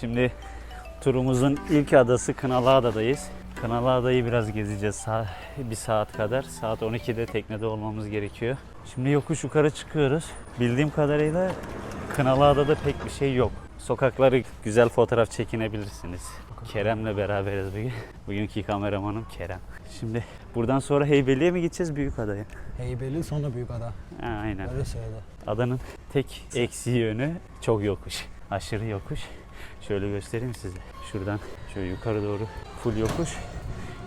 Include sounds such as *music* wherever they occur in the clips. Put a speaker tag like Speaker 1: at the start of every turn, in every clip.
Speaker 1: Şimdi turumuzun ilk adası Kınalıada'dayız. Kınalıada'yı biraz gezeceğiz bir saat kadar. Saat 12'de teknede olmamız gerekiyor. Şimdi yokuş yukarı çıkıyoruz. Bildiğim kadarıyla Kınalıada'da pek bir şey yok. Sokakları güzel fotoğraf çekinebilirsiniz. Kerem'le beraberiz bugün. *laughs* Bugünkü kameramanım Kerem. Şimdi buradan sonra Heybeli'ye mi gideceğiz Büyükada'ya?
Speaker 2: Heybeli sonra Büyükada.
Speaker 1: Ha, aynen.
Speaker 2: Öyle söyledi.
Speaker 1: Adanın tek eksiği yönü çok yokuş. Aşırı yokuş. Şöyle göstereyim size. Şuradan şöyle yukarı doğru full yokuş.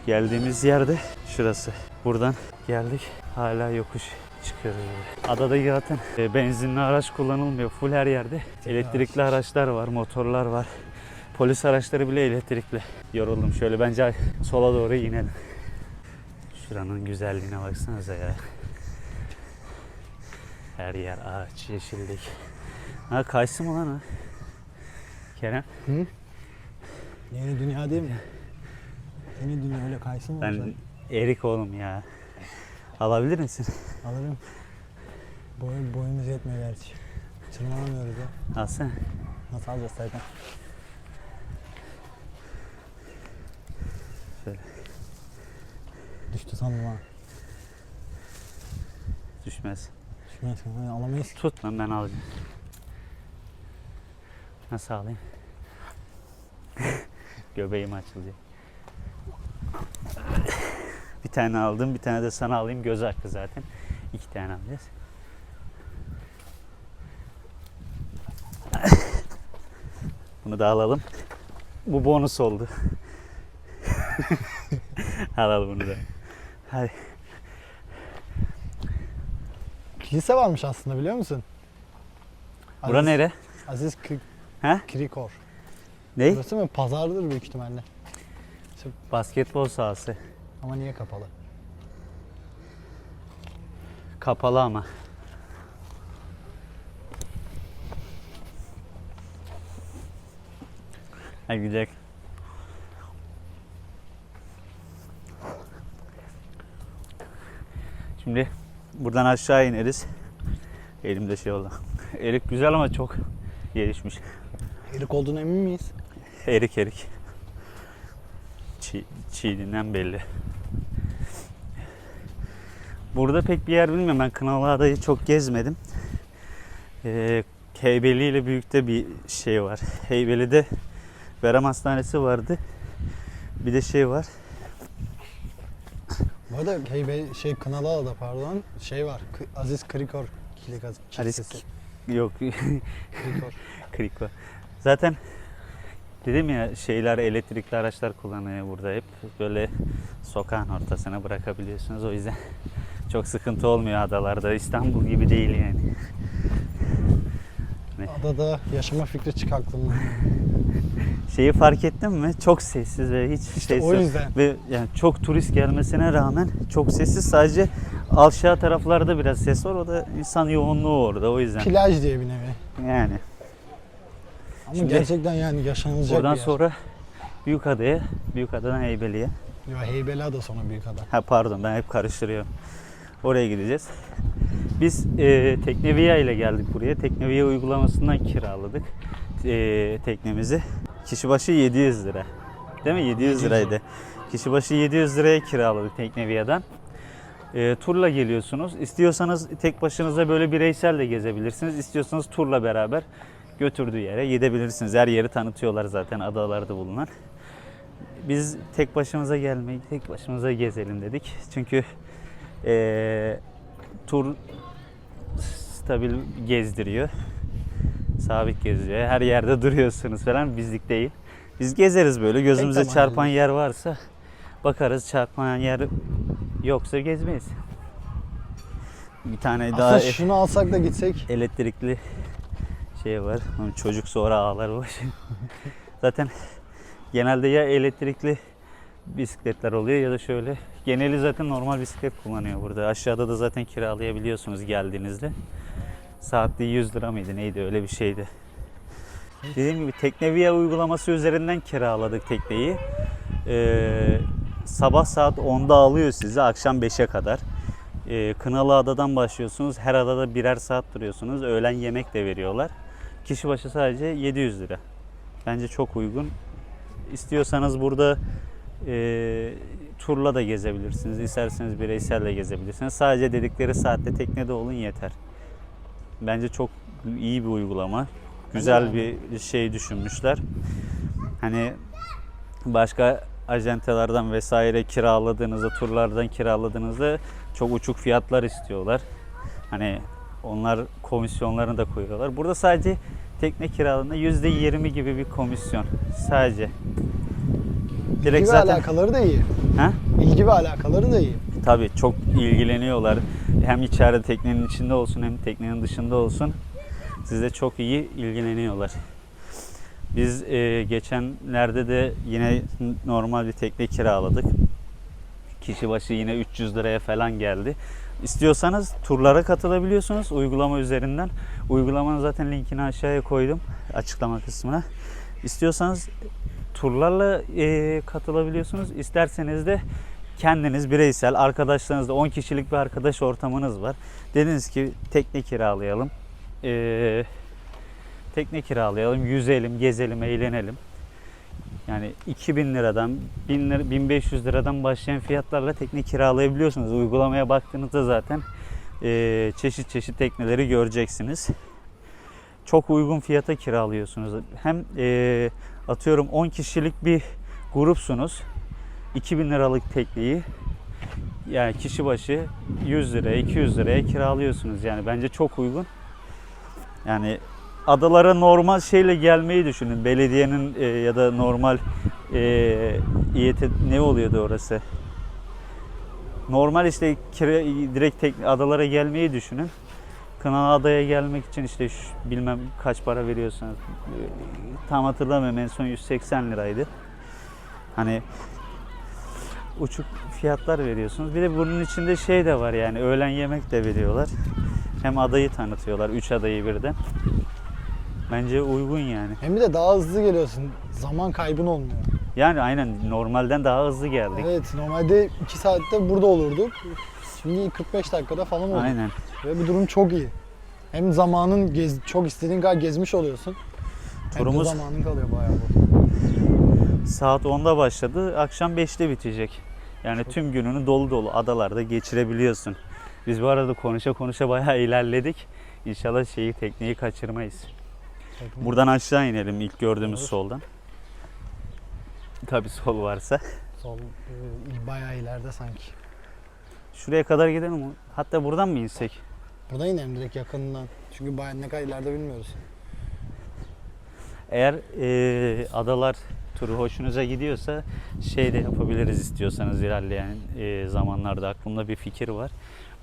Speaker 1: Geldiğimiz yerde şurası. Buradan geldik. Hala yokuş çıkıyoruz. Adada zaten e, benzinli araç kullanılmıyor. Full her yerde. Elektrikli araçlar var, motorlar var. Polis araçları bile elektrikli. Yoruldum. Şöyle bence sola doğru inelim. Şuranın güzelliğine baksanıza ya. Her yer ağaç, yeşillik. Ha kayısı mı lan o? Kerem
Speaker 2: Hı? Yeni dünya değil mi? Yeni dünya öyle kaysın mı?
Speaker 1: ben
Speaker 2: olacak?
Speaker 1: erik oğlum ya. Alabilir misin?
Speaker 2: Alırım. Boy, boyumuz yetmiyor gerçi. Tırmanamıyoruz ya.
Speaker 1: Alsana.
Speaker 2: Nasıl alacağız zaten?
Speaker 1: Şöyle.
Speaker 2: Düştü sandım ha.
Speaker 1: Düşmez.
Speaker 2: Düşmez yani alamayız.
Speaker 1: Tut lan ben alacağım. Nasıl alayım? Göbeğim açılacak. Bir tane aldım, bir tane de sana alayım. Göz hakkı zaten. İki tane alacağız. Bunu da alalım. Bu bonus oldu. *laughs* Alalım bunu da. Hadi.
Speaker 2: Kilise varmış aslında biliyor musun?
Speaker 1: Bura
Speaker 2: Aziz-
Speaker 1: nere?
Speaker 2: Aziz Kri-
Speaker 1: He?
Speaker 2: Krikor.
Speaker 1: Ne?
Speaker 2: Burası mı? Pazardır büyük ihtimalle.
Speaker 1: Basketbol sahası.
Speaker 2: Ama niye kapalı?
Speaker 1: Kapalı ama. Hadi gidelim. Şimdi buradan aşağı ineriz. Elimde şey oldu. Erik güzel ama çok gelişmiş.
Speaker 2: Erik olduğuna emin miyiz?
Speaker 1: Erik erik. Çiğ, belli. Burada pek bir yer bilmiyorum. Ben Kınalıada'yı çok gezmedim. Ee, Heybeli ile Büyük'te bir şey var. Heybeli'de Verem Hastanesi vardı. Bir de şey var.
Speaker 2: Bu arada Heybe, şey Kınalıada pardon şey var. K- Aziz Krikor Kilikaz Kilisesi.
Speaker 1: Yok
Speaker 2: Krikor. *laughs*
Speaker 1: krik var. Zaten dedim ya şeyler elektrikli araçlar kullanıyor burada hep. Böyle sokağın ortasına bırakabiliyorsunuz. O yüzden *laughs* çok sıkıntı olmuyor adalarda. İstanbul gibi değil yani.
Speaker 2: Adada yaşama fikri çık aklımdan. *laughs*
Speaker 1: Şeyi fark ettin mi? Çok sessiz ve hiç
Speaker 2: İşte
Speaker 1: ses
Speaker 2: o
Speaker 1: yok.
Speaker 2: yüzden.
Speaker 1: Ve yani çok turist gelmesine rağmen çok sessiz. Sadece aşağı taraflarda biraz ses var. O da insan yoğunluğu orada. O yüzden.
Speaker 2: Plaj diye bir nevi.
Speaker 1: Yani.
Speaker 2: Ama
Speaker 1: Şimdi
Speaker 2: gerçekten yani yaşanılacak
Speaker 1: Oradan
Speaker 2: bir yer.
Speaker 1: sonra Büyükada'ya, Büyükada'dan Heybeli'ye.
Speaker 2: Yo, Heybeliada sonra büyük ada.
Speaker 1: Ha pardon ben hep karıştırıyorum. Oraya gideceğiz. Biz e, Tekneviya ile geldik buraya. Tekneviya uygulamasından kiraladık e, teknemizi. Kişi başı 700 lira. Değil mi? 700
Speaker 2: 700
Speaker 1: liraydı. Kişi başı 700 liraya kiraladık Tekneviya'dan. E, turla geliyorsunuz. İstiyorsanız tek başınıza böyle bireysel de gezebilirsiniz. İstiyorsanız turla beraber götürdüğü yere gidebilirsiniz. Her yeri tanıtıyorlar zaten adalarda bulunan. Biz tek başımıza gelmeyi, tek başımıza gezelim dedik. Çünkü eee, tur stabil gezdiriyor. Sabit gezdiriyor. Her yerde duruyorsunuz falan bizlik değil. Biz gezeriz böyle gözümüze
Speaker 2: zaman
Speaker 1: çarpan yer varsa bakarız çarpan yer yoksa gezmeyiz. Bir tane daha
Speaker 2: Aslında
Speaker 1: e-
Speaker 2: şunu alsak da gitsek.
Speaker 1: elektrikli şey var. Çocuk sonra ağlar başı. Zaten genelde ya elektrikli bisikletler oluyor ya da şöyle. Geneli zaten normal bisiklet kullanıyor burada. Aşağıda da zaten kiralayabiliyorsunuz geldiğinizde. Saatte 100 lira mıydı neydi öyle bir şeydi. Dediğim gibi Tekneviya uygulaması üzerinden kiraladık tekneyi. Ee, sabah saat 10'da alıyor sizi akşam 5'e kadar. Ee, Kınalı Adadan başlıyorsunuz. Her adada birer saat duruyorsunuz. Öğlen yemek de veriyorlar. Kişi başı sadece 700 lira. Bence çok uygun. İstiyorsanız burada e, turla da gezebilirsiniz. İsterseniz bireysel de gezebilirsiniz. Sadece dedikleri saatte teknede olun yeter. Bence çok iyi bir uygulama. Güzel bir şey düşünmüşler. Hani başka acentelerden vesaire kiraladığınızda, turlardan kiraladığınızda çok uçuk fiyatlar istiyorlar. Hani onlar komisyonlarını da koyuyorlar. Burada sadece tekne kiralarında %20 gibi bir komisyon. Sadece. Direkt
Speaker 2: İlgi ve
Speaker 1: zaten
Speaker 2: alakaları da iyi.
Speaker 1: ha?
Speaker 2: İlgi ve alakaları da iyi.
Speaker 1: Tabii çok ilgileniyorlar. Hem içeride teknenin içinde olsun hem teknenin dışında olsun. Sizde çok iyi ilgileniyorlar. Biz e, geçenlerde de yine normal bir tekne kiraladık. Kişi başı yine 300 liraya falan geldi. İstiyorsanız turlara katılabiliyorsunuz uygulama üzerinden. Uygulamanın zaten linkini aşağıya koydum açıklama kısmına. İstiyorsanız turlarla e, katılabiliyorsunuz. İsterseniz de kendiniz bireysel arkadaşlarınızla 10 kişilik bir arkadaş ortamınız var. Dediniz ki tekne kiralayalım. Ee, tekne kiralayalım, yüzelim, gezelim, eğlenelim. Yani 2000 liradan 1000 lira, 1500 liradan başlayan fiyatlarla tekne kiralayabiliyorsunuz. Uygulamaya baktığınızda zaten ee, çeşit çeşit tekneleri göreceksiniz. Çok uygun fiyata kiralıyorsunuz. Hem ee, atıyorum 10 kişilik bir grupsunuz. 2000 liralık tekneyi yani kişi başı 100 liraya 200 liraya kiralıyorsunuz yani bence çok uygun. Yani adalara normal şeyle gelmeyi düşünün. Belediyenin e, ya da normal e, İET ne oluyordu orası? Normal işte kira, direkt tekne, adalara gelmeyi düşünün. Kınalı Adaya gelmek için işte şu, bilmem kaç para veriyorsanız e, tam hatırlamıyorum en son 180 liraydı. Hani uçuk fiyatlar veriyorsunuz. Bir de bunun içinde şey de var yani öğlen yemek de veriyorlar. Hem adayı tanıtıyorlar. Üç adayı birden. Bence uygun yani.
Speaker 2: Hem de daha hızlı geliyorsun. Zaman kaybın olmuyor.
Speaker 1: Yani aynen normalden daha hızlı geldik.
Speaker 2: Evet normalde 2 saatte burada olurduk. Şimdi 45 dakikada falan oldu.
Speaker 1: Aynen.
Speaker 2: Ve bu durum çok iyi. Hem zamanın gez, çok istediğin kadar gezmiş oluyorsun.
Speaker 1: Turumuz-
Speaker 2: Hem de zamanın kalıyor bayağı bu.
Speaker 1: Saat 10'da başladı. Akşam 5'te bitecek. Yani tüm gününü dolu dolu adalarda geçirebiliyorsun. Biz bu arada konuşa konuşa bayağı ilerledik. İnşallah şeyi tekneyi kaçırmayız. Buradan aşağı inelim ilk gördüğümüz
Speaker 2: Olur.
Speaker 1: soldan. Tabii sol varsa.
Speaker 2: Sol e, bayağı ileride sanki.
Speaker 1: Şuraya kadar gidelim mi? Hatta buradan mı insek?
Speaker 2: Buradan inelim direkt yakınından. Çünkü bayağı ne kadar ileride bilmiyoruz.
Speaker 1: Eğer eee, adalar turu hoşunuza gidiyorsa şey de yapabiliriz istiyorsanız ilerleyen eee, zamanlarda aklımda bir fikir var.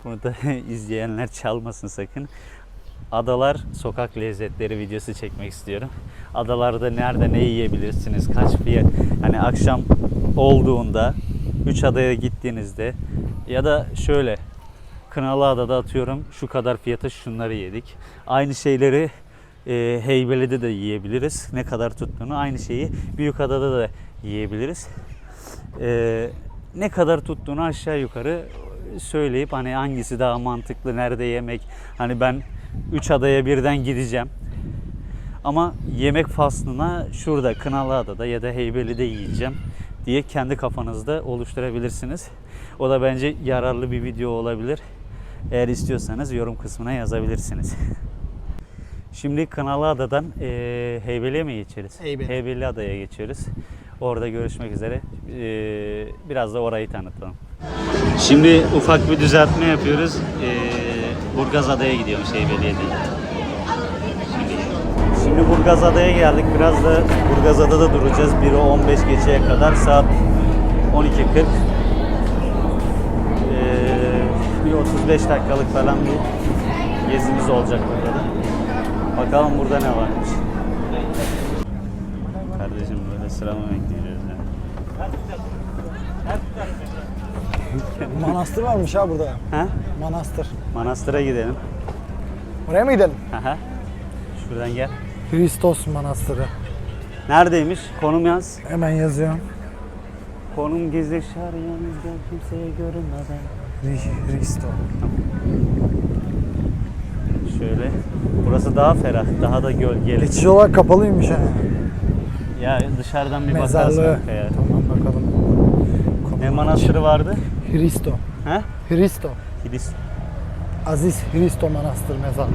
Speaker 1: Bunu da *laughs* izleyenler çalmasın sakın. Adalar sokak lezzetleri videosu çekmek istiyorum. Adalarda nerede ne yiyebilirsiniz? Kaç fiyat? Hani akşam olduğunda 3 adaya gittiğinizde ya da şöyle Kınalı Adada atıyorum şu kadar fiyata şunları yedik. Aynı şeyleri e, Heybeli'de de yiyebiliriz. Ne kadar tuttuğunu aynı şeyi Büyükada'da da yiyebiliriz. E, ne kadar tuttuğunu aşağı yukarı söyleyip hani hangisi daha mantıklı, nerede yemek. Hani ben 3 adaya birden gideceğim. Ama yemek faslına şurada Kınalıada'da ya da Heybeli'de yiyeceğim diye kendi kafanızda oluşturabilirsiniz. O da bence yararlı bir video olabilir. Eğer istiyorsanız yorum kısmına yazabilirsiniz. Şimdi Kınalıada'dan eee Heybeli'ye mi geçeriz?
Speaker 2: Heybeli.
Speaker 1: Heybeliada'ya geçiyoruz. Orada görüşmek üzere. Eee, biraz da orayı tanıtalım. Şimdi ufak bir düzeltme yapıyoruz. Eee Burgazada'ya gidiyormuş Heybeli'ye değil. Şimdi Burgazada'ya geldik. Biraz da Burgazada'da duracağız. 1'e 15 geçeye kadar. Saat 12.40. Ee, bir 35 dakikalık falan bir gezimiz olacak burada da. Bakalım burada ne varmış. Kardeşim böyle sıra mı bekleyeceğiz ya?
Speaker 2: Manastır varmış ha burada.
Speaker 1: Ha?
Speaker 2: Manastır.
Speaker 1: Manastıra gidelim.
Speaker 2: Oraya mı gidelim?
Speaker 1: Aha. Şuradan gel.
Speaker 2: Hristos Manastırı.
Speaker 1: Neredeymiş? Konum yaz.
Speaker 2: Hemen yazıyorum.
Speaker 1: Konum gizli şar yalnız gel kimseye görünmeden.
Speaker 2: Hristo.
Speaker 1: Şöyle. Burası daha ferah, daha da gölgeli.
Speaker 2: Geçici olarak kapalıymış ha.
Speaker 1: Ya dışarıdan bir bakarsın
Speaker 2: Mezarlığı.
Speaker 1: kanka ya.
Speaker 2: Tamam bakalım.
Speaker 1: Ne manastırı vardı?
Speaker 2: Hristo.
Speaker 1: He?
Speaker 2: Hristo.
Speaker 1: Kilis.
Speaker 2: Aziz Hristo Manastır mezarlığı.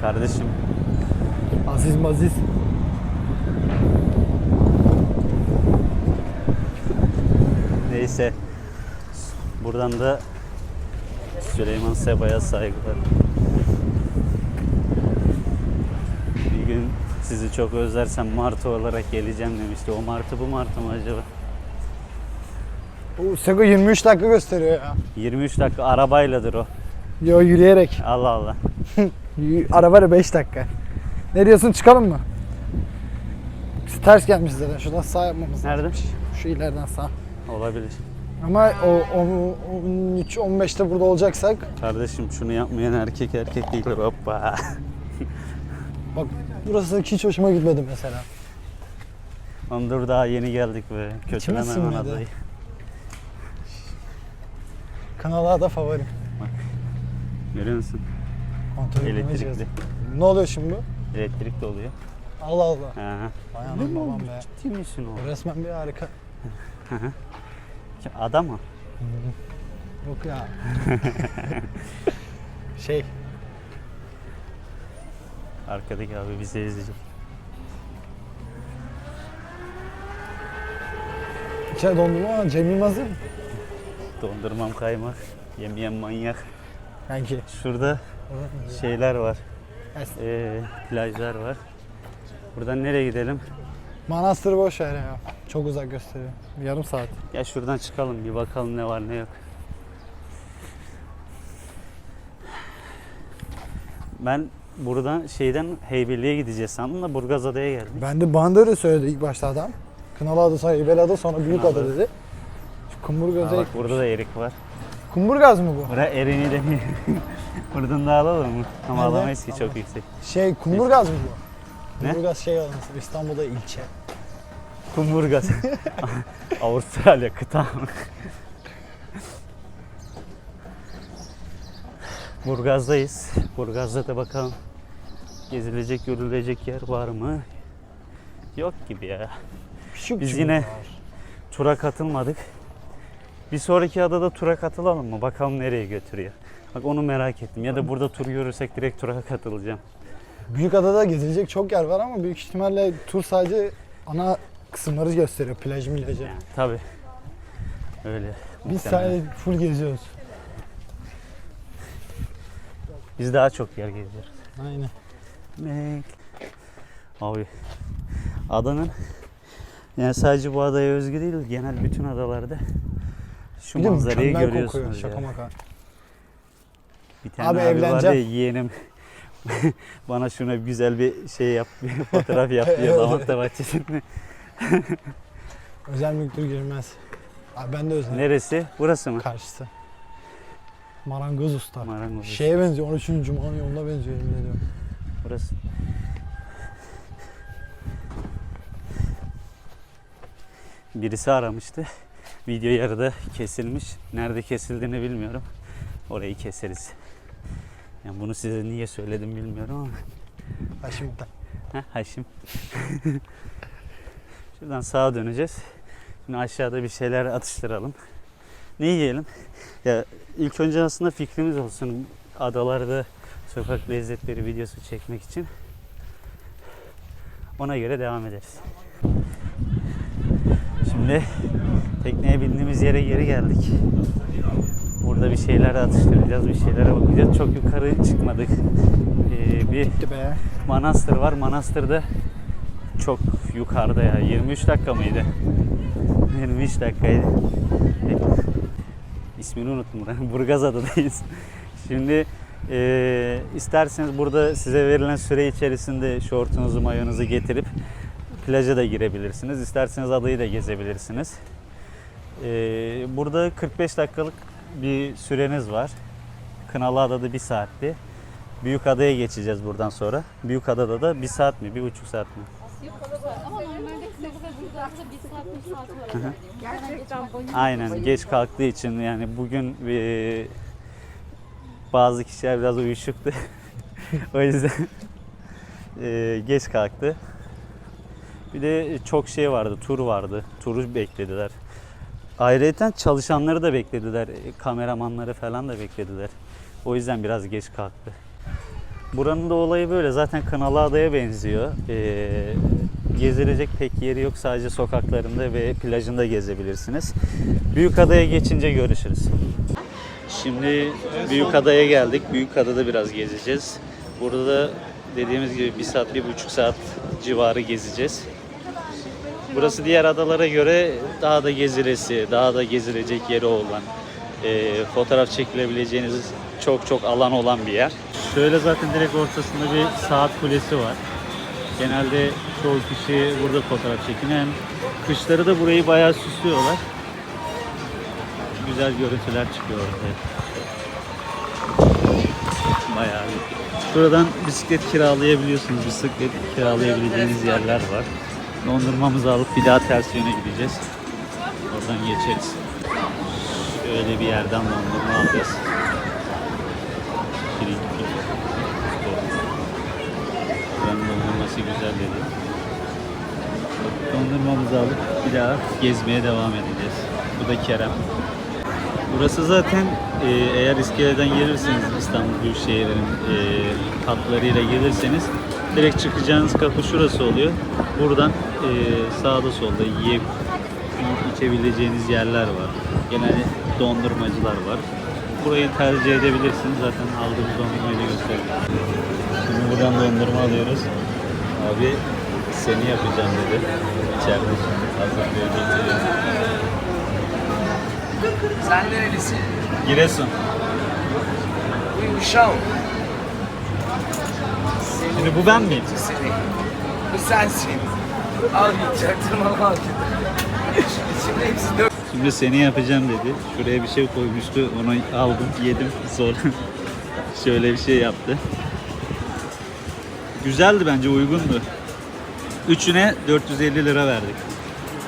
Speaker 1: Kardeşim
Speaker 2: Aziz Maziz.
Speaker 1: neyse. Buradan da Süleyman Seba'ya saygılar. Bir gün sizi çok özlersem martı olarak geleceğim demişti. O martı bu martı mı acaba?
Speaker 2: Bu Sego 23 dakika gösteriyor ya.
Speaker 1: 23 dakika arabayladır o.
Speaker 2: Yo yürüyerek.
Speaker 1: Allah Allah. *laughs*
Speaker 2: Arabayla 5 dakika. Ne diyorsun çıkalım mı? Biz ters gelmiş zaten. Şuradan sağ yapmamız
Speaker 1: Nerede?
Speaker 2: lazım. Şu ileriden sağ.
Speaker 1: Olabilir.
Speaker 2: Ama o, o 13 15'te burada olacaksak
Speaker 1: Kardeşim şunu yapmayan erkek erkek değil. Hoppa. *laughs*
Speaker 2: bak burası hiç hoşuma gitmedi mesela.
Speaker 1: Lan dur daha yeni geldik be. Kötüleme hemen
Speaker 2: sinmedi? Kanala da favorim.
Speaker 1: Görüyor musun?
Speaker 2: Kontrol
Speaker 1: Elektrikli.
Speaker 2: Ne oluyor şimdi bu?
Speaker 1: Elektrik de oluyor.
Speaker 2: Allah Allah.
Speaker 1: Ha.
Speaker 2: Vay anam babam be.
Speaker 1: Ciddi misin o?
Speaker 2: Resmen bir harika.
Speaker 1: Adam mı?
Speaker 2: Yok ya. *laughs* şey,
Speaker 1: Arkadaki abi bizi izleyecek.
Speaker 2: içeri dondurma var. Cem Yılmaz değil mi?
Speaker 1: Dondurmam kaymak. Yemeyen manyak.
Speaker 2: Kanki.
Speaker 1: Şurada şeyler var. Ee, plajlar var. Buradan nereye gidelim?
Speaker 2: Manastırı boş ver ya. Çok uzak gösteriyor. Yarım saat.
Speaker 1: Ya şuradan çıkalım bir bakalım ne var ne yok. Ben buradan şeyden Heybeli'ye gideceğiz sandım da Burgazada'ya geldik.
Speaker 2: Ben de öyle söyledi ilk başta adam. Kınalı adı sonra İbel adı sonra Büyük adı dedi.
Speaker 1: Ha,
Speaker 2: Kumburgaz'a
Speaker 1: bak burada da erik var.
Speaker 2: Kumburgaz mı bu?
Speaker 1: Bura erini de Buradan da alalım mı? Ama
Speaker 2: Nerede?
Speaker 1: alamayız ki çok yüksek.
Speaker 2: Şey Kumburgaz mı bu?
Speaker 1: Ne?
Speaker 2: Kumburgaz şey alanı. İstanbul'da ilçe.
Speaker 1: Kumburgaz. *laughs* Avustralya kıta. Burgaz'dayız. Burgaz'da da bakalım gezilecek, görülecek yer var mı? Yok gibi ya.
Speaker 2: Küçük
Speaker 1: Biz yine-
Speaker 2: var.
Speaker 1: Tura katılmadık. Bir sonraki adada tura katılalım mı? Bakalım nereye götürüyor. Bak onu merak ettim. Ya da burada tur görürsek direkt tura katılacağım.
Speaker 2: Büyükada'da gezilecek çok yer var ama büyük ihtimalle tur sadece ana kısımları gösteriyor. Plaj milajı.
Speaker 1: Yani, tabii. Öyle.
Speaker 2: Biz sadece full geziyoruz.
Speaker 1: Biz daha çok yer geziyoruz.
Speaker 2: Aynen.
Speaker 1: Mek. Abi adanın yani sadece bu adaya özgü değil genel bütün adalarda şu
Speaker 2: Bir de
Speaker 1: manzarayı
Speaker 2: mükemmel kokuyor.
Speaker 1: görüyorsunuz
Speaker 2: Şaka
Speaker 1: ya.
Speaker 2: maka.
Speaker 1: Bir tane
Speaker 2: Abi
Speaker 1: abi, vardı ya
Speaker 2: evleneceğim.
Speaker 1: yeğenim *laughs* bana şuna güzel bir şey yap, bir fotoğraf yap diyor *laughs* lavanta bahçesinde.
Speaker 2: Özel mülktür girmez. Abi ben de özel.
Speaker 1: Neresi? Burası mı?
Speaker 2: Karşısı. Marangoz usta.
Speaker 1: Marangoz.
Speaker 2: Şeye benziyor. 13. Cuma'nın yoluna benziyor yemin ediyorum.
Speaker 1: Burası. Birisi aramıştı. Video yarıda kesilmiş. Nerede kesildiğini bilmiyorum. Orayı keseriz. Yani bunu size niye söyledim bilmiyorum ama.
Speaker 2: Ha şimdiden.
Speaker 1: Heh, Haşim. Şuradan sağa döneceğiz. Şimdi aşağıda bir şeyler atıştıralım. Ne yiyelim? Ya ilk önce aslında fikrimiz olsun. Adalarda sokak lezzetleri videosu çekmek için. Ona göre devam ederiz. Şimdi tekneye bindiğimiz yere geri geldik. Burada bir şeyler atıştıracağız, bir şeylere bakacağız. Çok yukarı çıkmadık. Ee, bir. Manastır var. Manastır'da çok yukarıda ya. 23 dakika mıydı? 23 dakikaydı. İsmini unuttum. *laughs* buranın. Burgazada'dayız. Şimdi eee, isterseniz burada size verilen süre içerisinde şortunuzu, mayonuzu getirip plaja da girebilirsiniz. İsterseniz adayı da gezebilirsiniz. Eee, burada 45 dakikalık bir süreniz var. Kınalı Adada bir saatti. Büyük adaya geçeceğiz buradan sonra. Büyük adada da bir saat mi, bir buçuk saat mi?
Speaker 3: Ama normalde kısa kısa bir saat bir saat var. Gerçekten.
Speaker 1: Aynen geç kalktığı için yani bugün e, bazı kişiler biraz uyuşuktu. *laughs* o yüzden e, geç kalktı. Bir de çok şey vardı, tur vardı. Turu beklediler. Ayrıca çalışanları da beklediler. e, Kameramanları falan da beklediler. O yüzden biraz geç kalktı. Buranın da olayı böyle. Zaten Kınalı Adaya benziyor. Ee, gezilecek pek yeri yok. Sadece sokaklarında ve plajında gezebilirsiniz. Büyükada'ya geçince görüşürüz. Şimdi Büyükada'ya geldik. Büyükada'da biraz gezeceğiz. Burada da dediğimiz gibi bir saat, bir buçuk saat civarı gezeceğiz. Burası diğer adalara göre daha da gezilesi, daha da gezilecek yeri olan, e, fotoğraf çekilebileceğiniz çok çok alan olan bir yer. Şöyle zaten direkt ortasında bir saat kulesi var. Genelde çoğu kişi burada fotoğraf çekiniyor. Hem kışları da burayı bayağı süslüyorlar. Güzel görüntüler çıkıyor ortaya. Bayağı bir. Şuradan bisiklet kiralayabiliyorsunuz. Bisiklet kiralayabileceğiniz yerler var. Dondurmamızı alıp bir daha ters yöne gideceğiz. Oradan geçeriz. Şöyle bir yerden dondurma alacağız. Pirinç, pirinç. Buranın dondurması güzel dedi. Dondurmamızı alıp bir daha gezmeye devam edeceğiz. Bu da Kerem. Burası zaten e, eğer iskeleden gelirseniz İstanbul Büyükşehir'in e, hatlarıyla gelirseniz direkt çıkacağınız kapı şurası oluyor. Buradan e, sağda solda yiyip içebileceğiniz yerler var. Genelde dondurmacılar var. Burayı tercih edebilirsiniz. Zaten aldığımız dondurmayı da göstereyim. Şimdi buradan dondurma alıyoruz. Abi seni yapacağım dedi. İçeride şimdi hazırlıyor getiriyor.
Speaker 4: Sen nerelisin?
Speaker 1: Giresun.
Speaker 4: Uşağım.
Speaker 1: Şimdi bu ben miyim?
Speaker 4: Seni. Bu sensin. Al yiyecektim ama Şimdi hepsi dört.
Speaker 1: Şimdi seni yapacağım dedi. Şuraya bir şey koymuştu. Onu aldım, yedim. Sonra *laughs* şöyle bir şey yaptı. Güzeldi bence, uygundu. Üçüne 450 lira verdik.